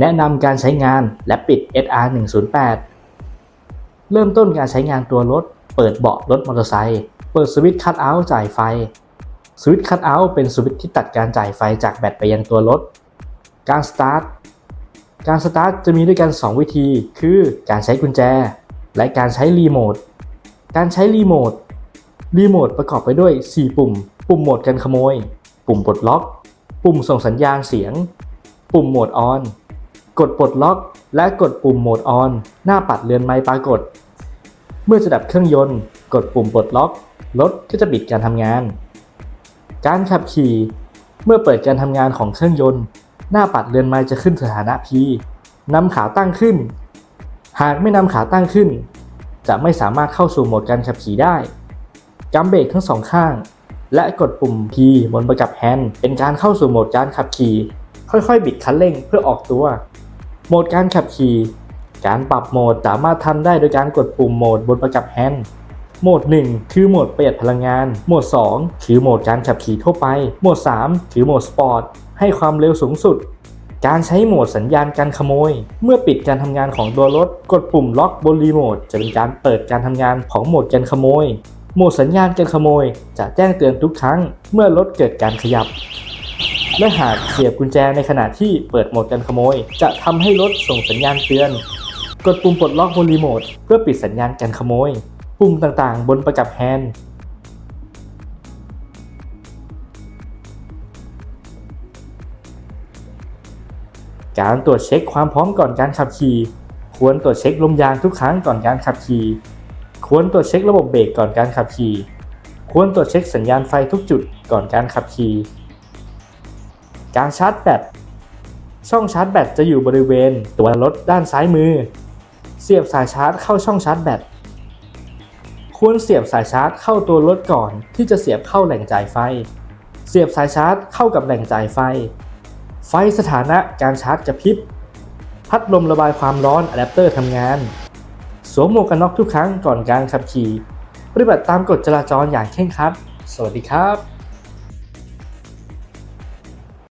แนะนำการใช้งานและปิด SR 108เริ่มต้นการใช้งานตัวรถ เปิดเบาะรถมอเตอร์ไซค์ เปิดสวิตช์คัตเอาท์จ่ายไฟ สวิตช์คัตเอาท์เป็นสวิตช์ที่ตัดการจ่ายไฟจากแบตไปยังตัวรถ การสตาร์ท การสตาร์ทจะมีด้วยกัน 2 วิธี คือการใช้กุญแจ และการใช้รีโมท การใช้รีโมท รีโมทประกอบไปด้วย 4 ปุ่ม ปุ่มโหมดกันขโมย ปุ่มปลดล็อก ปุ่มส่งสัญญาณเสียง ปุ่มโหมดออน กดปลดล็อก และกดปุ่มโหมดออน หน้าปัดเรือนไม้ปรากฏ เมื่อจะดับเครื่องยนต์ กดปุ่มปลดล็อก รถก็จะปิดการทำงาน การขับขี่ เมื่อเปิดการทำงานของเครื่องยนต์ หน้าปัดเรือนไม้จะขึ้นสถานะ P นำขาตั้งขึ้น หากไม่นำขาตั้งขึ้น จะไม่สามารถเข้าสู่โหมดการขับขี่ได้กำเบรกทั้งสองข้าง และกดปุ่ม P บนประกับแฮนด์เป็นการเข้าสู่โหมดการขับขี่ ค่อยๆ บิดคันเร่งเพื่อออกตัว โหมดการขับขี่ การปรับโหมดสามารถทำได้โดยการกดปุ่มโหมดบนประกับแฮนด์โหมด 1 คือโหมดประหยัดพลังงาน โหมด 2 คือโหมดการขับขี่ทั่วไป โหมด 3 คือโหมดสปอร์ต ให้ความเร็วสูงสุด การใช้โหมดสัญญาณการขโมย เมื่อปิดการทำงานของตัวรถ กดปุ่มล็อกบนรีโมทจะเป็นการเปิดการทำงานของโหมดการขโมย โหมดสัญญาณการขโมย จะแจ้งเตือนทุกครั้ง เมื่อรถเกิดการขยับ และหากเสียบกุญแจในขณะที่เปิดโหมดการขโมย จะทำให้รถส่งสัญญาณเตือน กดปุ่มปลดล็อกบนรีโมทเพื่อปิดสัญญาณการขโมย ปุ่มต่างๆ บนประกับแฮนด์การตรวจเช็คความพร้อมก่อนการขับขี่ ควรตรวจเช็คลมยางทุกครั้งก่อนการขับขี่ ควรตรวจเช็คระบบเบรกก่อนการขับขี่ ควรตรวจเช็คสัญญาณไฟทุกจุดก่อนการขับขี่ การชาร์จแบต ช่องชาร์จแบตจะอยู่บริเวณตัวรถด้านซ้ายมือ เสียบสายชาร์จเข้าช่องชาร์จแบต ควรเสียบสายชาร์จเข้าตัวรถก่อนที่จะเสียบเข้าแหล่งจ่ายไฟ เสียบสายชาร์จเข้ากับแหล่งจ่ายไฟ ไฟสถานะการชาร์จกระพริบ พัดลมระบายความร้อนอะแดปเตอร์ทำงาน สวมหมวกกันน็อกทุกครั้งก่อนการขับขี่ ปฏิบัติตามกฎจราจรอย่างเคร่งครัด สวัสดีครับ